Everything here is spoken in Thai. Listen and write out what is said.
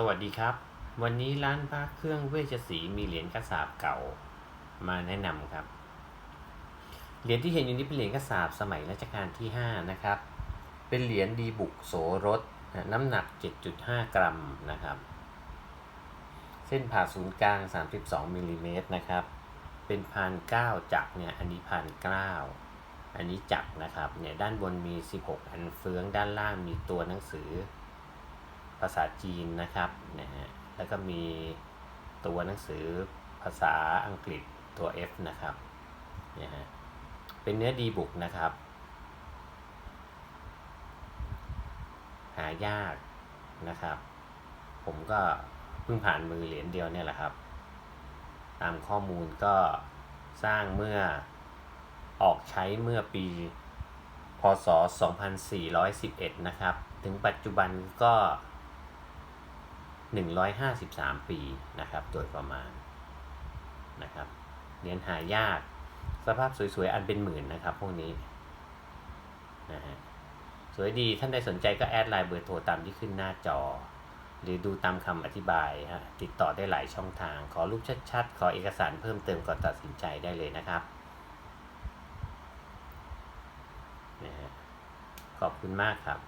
สวัสดีครับ วันนี้ร้านพระเครื่องเวชศรีมีเหรียญกระสาบเก่ามาแนะนำครับ เหรียญที่เห็นอยู่นี้เป็นเหรียญกระสาบสมัยรัชกาลที่ 5 นะครับ เป็นเหรียญดีบุกโสรสน้ำหนัก 7.5 กรัมนะครับ เส้นผ่าศูนย์กลาง 32มิลลิเมตรนะครับ เป็นพานเก้าจักเนี่ยอันนี้พานเก้าอันนี้จักนะครับเนี่ยด้านบนมี 16 อันเฟืองด้านล่างมีตัวหนังสือ ภาษาจีนนะครับนะฮะแล้วก็มีตัวหนังสือภาษาอังกฤษตัว F นะครับเนี่ยฮะเป็นเนื้อดีบุกนะครับ หายากนะครับ ผมก็เพิ่งผ่านมือเหรียญเดียวเนี่ยแหละครับ ตามข้อมูลก็สร้างเมื่อออกใช้เมื่อปีพศ 2411 นะครับ ถึงปัจจุบันก็ 153 ปีนะครับโดยประมาณนะครับเหรียญหายาก สภาพสวยๆ อันเป็นหมื่นนะครับ พวกนี้นะฮะสวยดีท่านใดสนใจก็แอดไลน์เบอร์โทรตามที่ขึ้นหน้าจอ หรือดูตามคำอธิบายฮะติดต่อได้หลายช่องทาง ขอรูปชัดๆ ขอเอกสารเพิ่มเติมก่อนตัดสินใจได้เลยนะครับนะฮะขอบคุณมากครับ